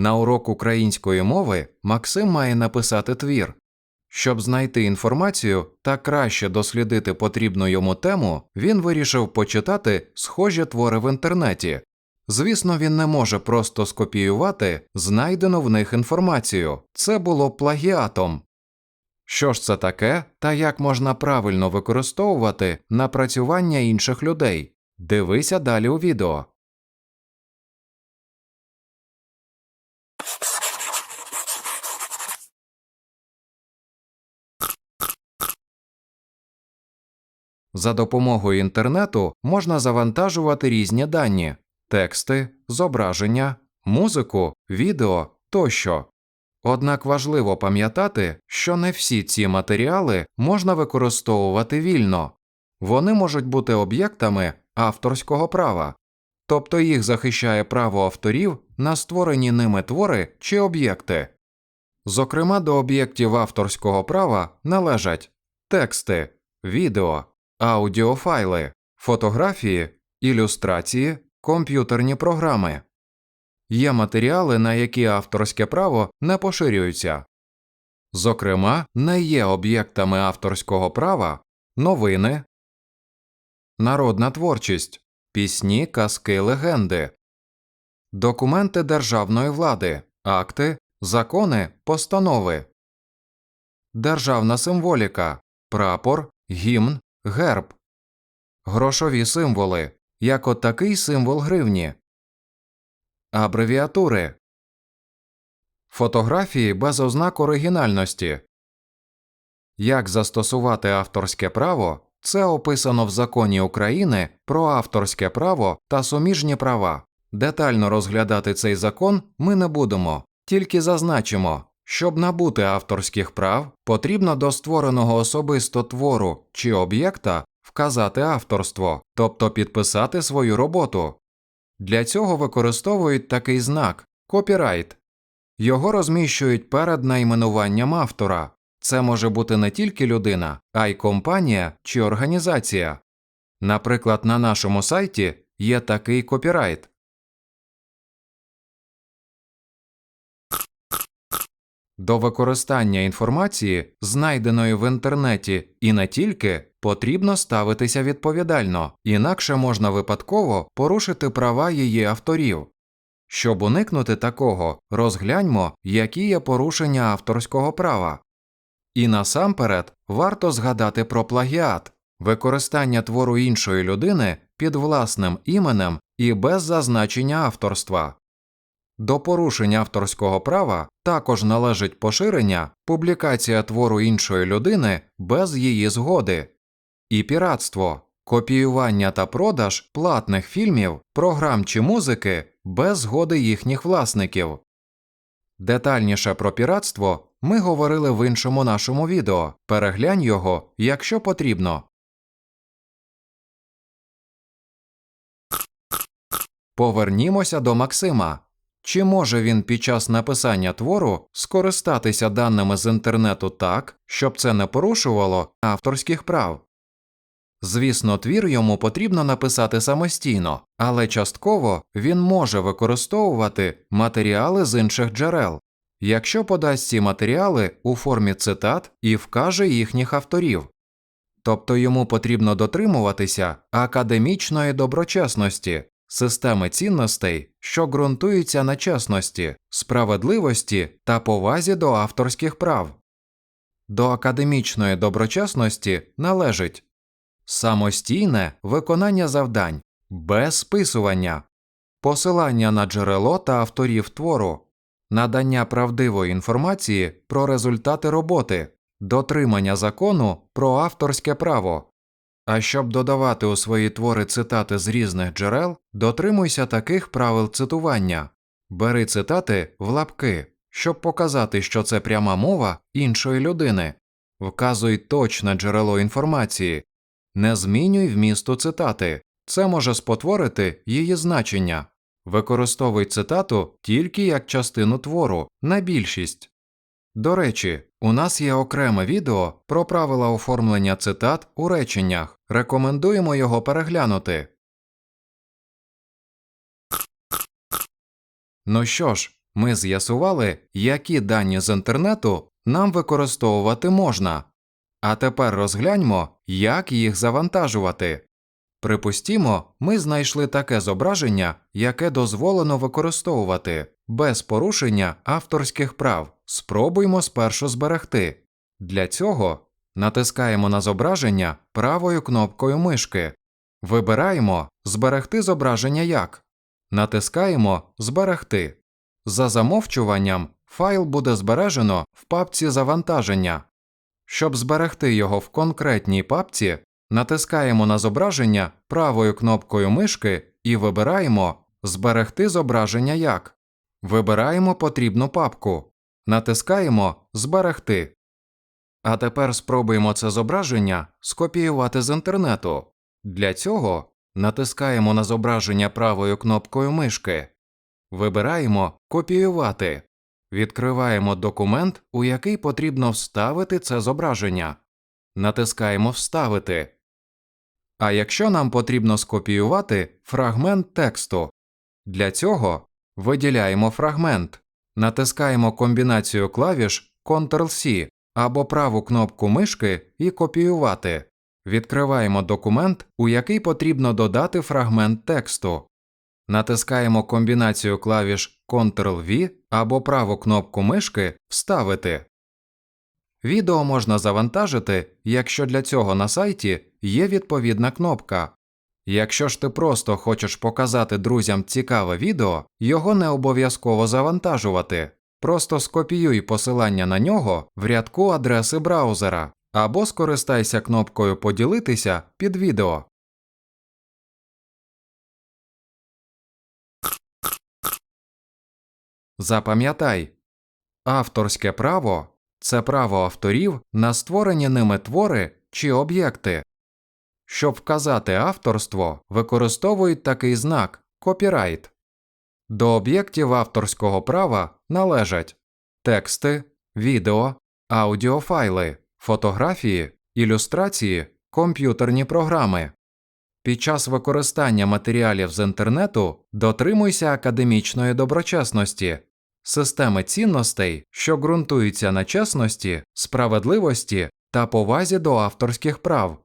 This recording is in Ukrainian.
На урок української мови Максим має написати твір. Щоб знайти інформацію та краще дослідити потрібну йому тему, він вирішив почитати схожі твори в інтернеті. Звісно, він не може просто скопіювати знайдену в них інформацію. Це було плагіатом. Що ж це таке та як можна правильно використовувати напрацювання інших людей? Дивися далі у відео. За допомогою інтернету можна завантажувати різні дані тексти, зображення, музику, відео тощо. Однак важливо пам'ятати, що не всі ці матеріали можна використовувати вільно, вони можуть бути об'єктами авторського права, тобто їх захищає право авторів на створені ними твори чи об'єкти. Зокрема, до об'єктів авторського права належать тексти, відео, аудіофайли, фотографії, ілюстрації, комп'ютерні програми. Є матеріали, на які авторське право не поширюється. Зокрема, не є об'єктами авторського права новини, народна творчість, пісні, казки, легенди, документи державної влади, акти, закони, постанови, державна символіка, прапор, гімн, герб, грошові символи, як от такий символ гривні, абревіатури, фотографії без ознак оригінальності. Як застосувати авторське право це описано в законі України про авторське право та суміжні права. Детально розглядати цей закон ми не будемо, тільки зазначимо, щоб набути авторських прав, потрібно до створеного особисто твору чи об'єкта вказати авторство, тобто підписати свою роботу. Для цього використовують такий знак копірайт. Його розміщують перед найменуванням автора. Це може бути не тільки людина, а й компанія чи організація. Наприклад, на нашому сайті є такий копірайт. До використання інформації, знайденої в інтернеті і не тільки, потрібно ставитися відповідально, інакше можна випадково порушити права її авторів. Щоб уникнути такого, розгляньмо, які є порушення авторського права. І насамперед варто згадати про плагіат використання твору іншої людини під власним іменем і без зазначення авторства. До порушень авторського права також належить поширення, публікація твору іншої людини без її згоди, і піратство, копіювання та продаж платних фільмів, програм чи музики без згоди їхніх власників. Детальніше про піратство ми говорили в іншому нашому відео. Переглянь його, якщо потрібно. Повернімося до Максима. Чи може він під час написання твору скористатися даними з інтернету так, щоб це не порушувало авторських прав? Звісно, твір йому потрібно написати самостійно, але частково він може використовувати матеріали з інших джерел, якщо подасть ці матеріали у формі цитат і вкаже їхніх авторів. Тобто йому потрібно дотримуватися академічної доброчесності, системи цінностей, що ґрунтуються на чесності, справедливості та повазі до авторських прав. До академічної доброчесності належить самостійне виконання завдань, без списування, посилання на джерело та авторів твору, надання правдивої інформації про результати роботи, дотримання закону про авторське право. А щоб додавати у свої твори цитати з різних джерел, дотримуйся таких правил цитування бери цитати в лапки, щоб показати, що це пряма мова іншої людини, вказуй точне джерело інформації, не змінюй вмісту цитати, це може спотворити її значення. Використовуй цитату тільки як частину твору, на більшість. До речі, у нас є окреме відео про правила оформлення цитат у реченнях. Рекомендуємо його переглянути. Ну що ж, Ми з'ясували, які дані з інтернету нам використовувати можна. А тепер розгляньмо, як їх завантажувати. Припустімо, ми знайшли таке зображення, яке дозволено використовувати без порушення авторських прав. Спробуймо спершу зберегти. Для цього натискаємо на зображення правою кнопкою мишки. Вибираємо Зберегти зображення як. Натискаємо Зберегти. За замовчуванням файл буде збережено в папці завантаження. Щоб зберегти його в конкретній папці, натискаємо на зображення правою кнопкою мишки і вибираємо Зберегти зображення як. Вибираємо потрібну папку. Натискаємо Зберегти. А тепер спробуємо це зображення скопіювати з інтернету. Для цього натискаємо на зображення правою кнопкою мишки. Вибираємо Копіювати. Відкриваємо документ, у який потрібно вставити це зображення. Натискаємо Вставити. А якщо нам потрібно скопіювати фрагмент тексту, для цього виділяємо фрагмент, натискаємо комбінацію клавіш Ctrl-C або праву кнопку мишки і копіювати. Відкриваємо документ, у який потрібно додати фрагмент тексту. Натискаємо комбінацію клавіш Ctrl-V або праву кнопку мишки Вставити. Відео можна завантажити, якщо для цього на сайті є відповідна кнопка. Якщо ж ти просто хочеш показати друзям цікаве відео, його не обов'язково завантажувати. Просто скопіюй посилання на нього в рядку адреси браузера або скористайся кнопкою Поділитися під відео. Запам'ятай, авторське право це право авторів на створені ними твори чи об'єкти. Щоб вказати авторство, використовують такий знак копірайт. До об'єктів авторського права належать тексти, відео, аудіофайли, фотографії, ілюстрації, комп'ютерні програми. Під час використання матеріалів з інтернету дотримуйся академічної доброчесності, системи цінностей, що ґрунтуються на чесності, справедливості та повазі до авторських прав.